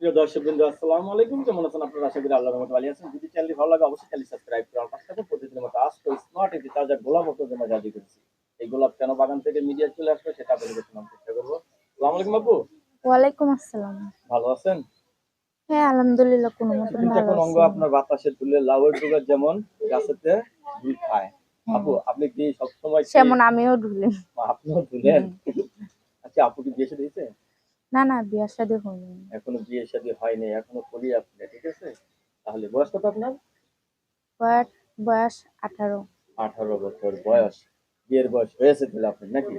প্রিয় দর্শক বিন্দু আসসালামু আলাইকুম। কেমন আছেন আপনারা? আশা করি আল্লাহর রহমতে ভালো আছেন। যদি চ্যানেলটি ভালো লাগে অবশ্যই চ্যানেল সাবস্ক্রাইব করে আমার পাশে থাকুন। প্রতিদিনের মতো আজকে স্মার্ট একটি তাজা গোলাপ মতো জমা জারি করেছি। এই গোলাপ কেন বাগান থেকে মিডিয়া চলে আসবে সেটা আপনাদের শোনার চেষ্টা করব। আসসালামু আলাইকুম বাবু ওয়ালাইকুম আসসালাম। ভালো আছেন? হ্যাঁ আলহামদুলিল্লাহ কোনো তিন ভালো অঙ্গ আপনার বাতাসে তুলে লাউয়ের ডুগার যেমন গাছেতে দুই খায়। আপু আপনি কি সবসময় কি- সেমন আমিও ঢুলি। আপনিও তুলেন আচ্ছা আপু কি বিয়ে শাদী হয়েছে? না না বিয়া শাদী হয়নি। এখনও বিয়ে শাদী হয়নি এখনও করি আপনি ঠিক আছে? তাহলে বয়স কত আপনার? বয়স বয়স আঠারো। আঠারো বছর বয়স। বিয়ের বয়স হয়েছে তাহলে আপনার নাকি?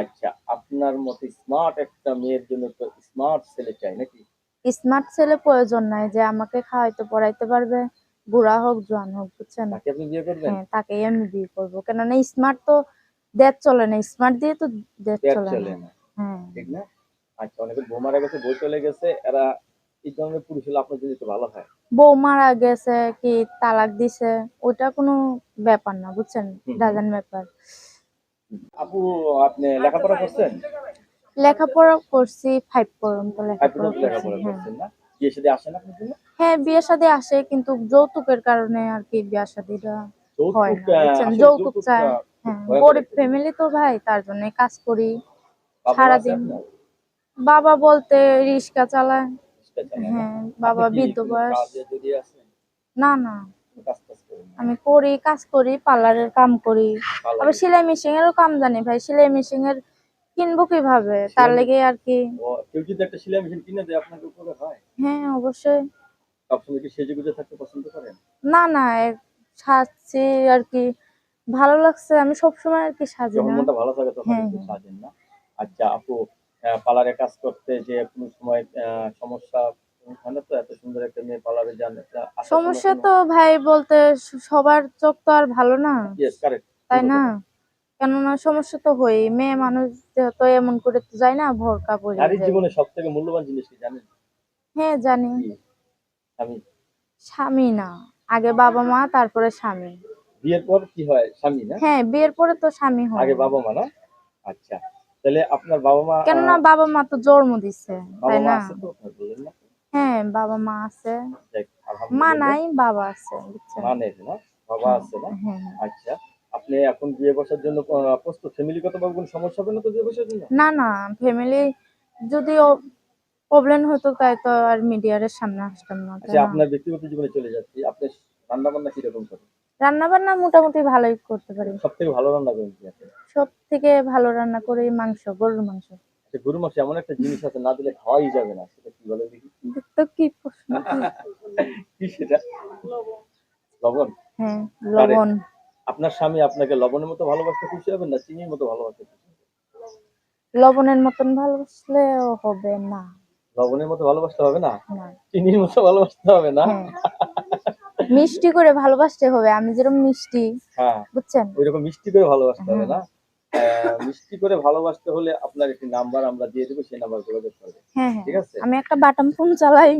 আচ্ছা আপনার মতো স্মার্ট একটা মেয়ের জন্য তো স্মার্ট ছেলে চাই নাকি? স্মার্ট ছেলে প্রয়োজন নাই যে আমাকে খাওয়াইতে পড়াইতে পারবে বুড়া হোক জোয়ান হোক বুঝছেন? তাকে আপনি বিয়ে করবেন? হ্যাঁ তাকেই আমি বিয়ে করব। কেননা স্মার্ট তো দেশ চলে না স্মার্ট দিয়ে তো দেশ চলে না। হ্যাঁ। ঠিক না? আচ্ছা অনেকে বউ মারা গেছে বউ চলে গেছে এরা এই ধরনের পুরুষ হলে আপনার জন্য ভালো হয়। বউ মারা গেছে কি তালাক দিছে ওটা কোনো ব্যাপার না বুঝছেন। ডাজন ব্যাপার। আপু আপনি লেখাপড়া করছেন? লেখাপড়া করছি ফাইভ পর্যন্ত লেখাপড়া করছি হ্যাঁ। না? বিয়ে আপনার জন্য? হ্যাঁ বিয়ে শাদী আসে কিন্তু যৌতুকের কারণে আর কি বিয়ে শাদীটা হয় যৌতুক না চায় হ্যাঁ গরিব ফ্যামিলি তো ভাই তার জন্য কাজ করি সারাদিন? বাবা বলতে রিক্সা চালায়? হ্যাঁ বাবা বৃদ্ধ বয়স? না না? আমি করি কাজ করি পার্লারের কাম করি। আবার সেলাই মেশিন এরও কাম জানি ভাই সেলাই মেশিন এর কিনবো কীভাবে? তার লেগে আর কি। কেউ যদি একটা সেলাই মেশিন কিনে দেয় আপনাকে উপকার হয়? হ্যাঁ অবশ্যই। সবসময় কি সেজে গুজে থাকতে পছন্দ করেন? না না সাজছি আর কি। ভালো লাগছে আমি সবসময় আর কি সাজি না। মনটা ভালো থাকে তখন হ্যাঁ, হ্যাঁ। সাজেন না। আচ্ছা আপু পার্লারে কাজ করতে যে কোনো সময় সমস্যা তো? এত সুন্দর একটা মেয়ে পার্লারে যান সমস্যা তো ভাই বলতে সবার চোখ তো আর ভালো না। তাই না? কেননা সমস্যা তো হয় মেয়ে মানুষ তো এমন করে তো যায় না ভরকা পরে নারীর জীবনে সব থেকে মূল্যবান জিনিস কি জানেন? হ্যাঁ জানি? আমি স্বামী না আগে বাবা মা তারপরে স্বামী। বিয়ের পর কি হয়? স্বামী না? হ্যাঁ বিয়ের পরে তো স্বামী হয়। আগে বাবা মা না? আচ্ছা। তাহলে আপনার বাবা মা কেননা আহ, বাবা মা তো জন্ম বাবা তাই না? না? হ্যাঁ বাবা মা আছে। মা নাই বাবা আছে মা নেই না? বাবা আছে না? হ্যাঁ হ্যাঁ। আচ্ছা আপনি এখন বিয়ে বসার জন্য প্রস্তুত? ফ্যামিলিগত ভাবে কোনো সমস্যা হবে না তো বিয়ে বসার জন্য? না না ফ্যামিলি যদি প্রবলেম হতো তাই তো আর মিডিয়ার সামনে আসতাম না আচ্ছা আপনার ব্যক্তিগত জীবনে চলে যাচ্ছি আপনি রান্না বান্না কীরকম করেন? রান্না বান্না মোটামুটি ভালোই করতে পারি। সব থেকে ভালো রান্না করেন কি আপনি? সব থেকে ভালো রান্না করি মাংস গরুর মাংস। আচ্ছা গরু মাংস এমন একটা জিনিস আছে না দিলে খাওয়াই যাবে না সেটা কি বলে দেখি? তো কি প্রশ্ন। কি? সেটা? লবণ? হ্যাঁ লবণ। আপনার স্বামী আপনাকে লবণের মতো ভালোবাসতে খুশি হবেন না চিনির মতো ভালোবাসতে খুশি লবণের মতন ভালোবাসলেও হবে না। লবণের মতো ভালোবাসতে হবে না। চিনির মতো ভালোবাসতে হবে না? হ্যাঁ। মিষ্টি করে ভালোবাসতে হবে আমি যেরকম মিষ্টি হ্যাঁ। বুঝছেন? ওইরকম মিষ্টি করে ভালোবাসতে হবে হ্যাঁ। না? মিষ্টি করে ভালোবাসতে হলে আপনার একটি নাম্বার আমরা দিয়ে দেবো সেই নাম্বার যোগাযোগ করবে ঠিক আছে? আমি একটা বাটাম ফোন চালাই।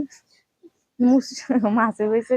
মুস- মাঝে বসে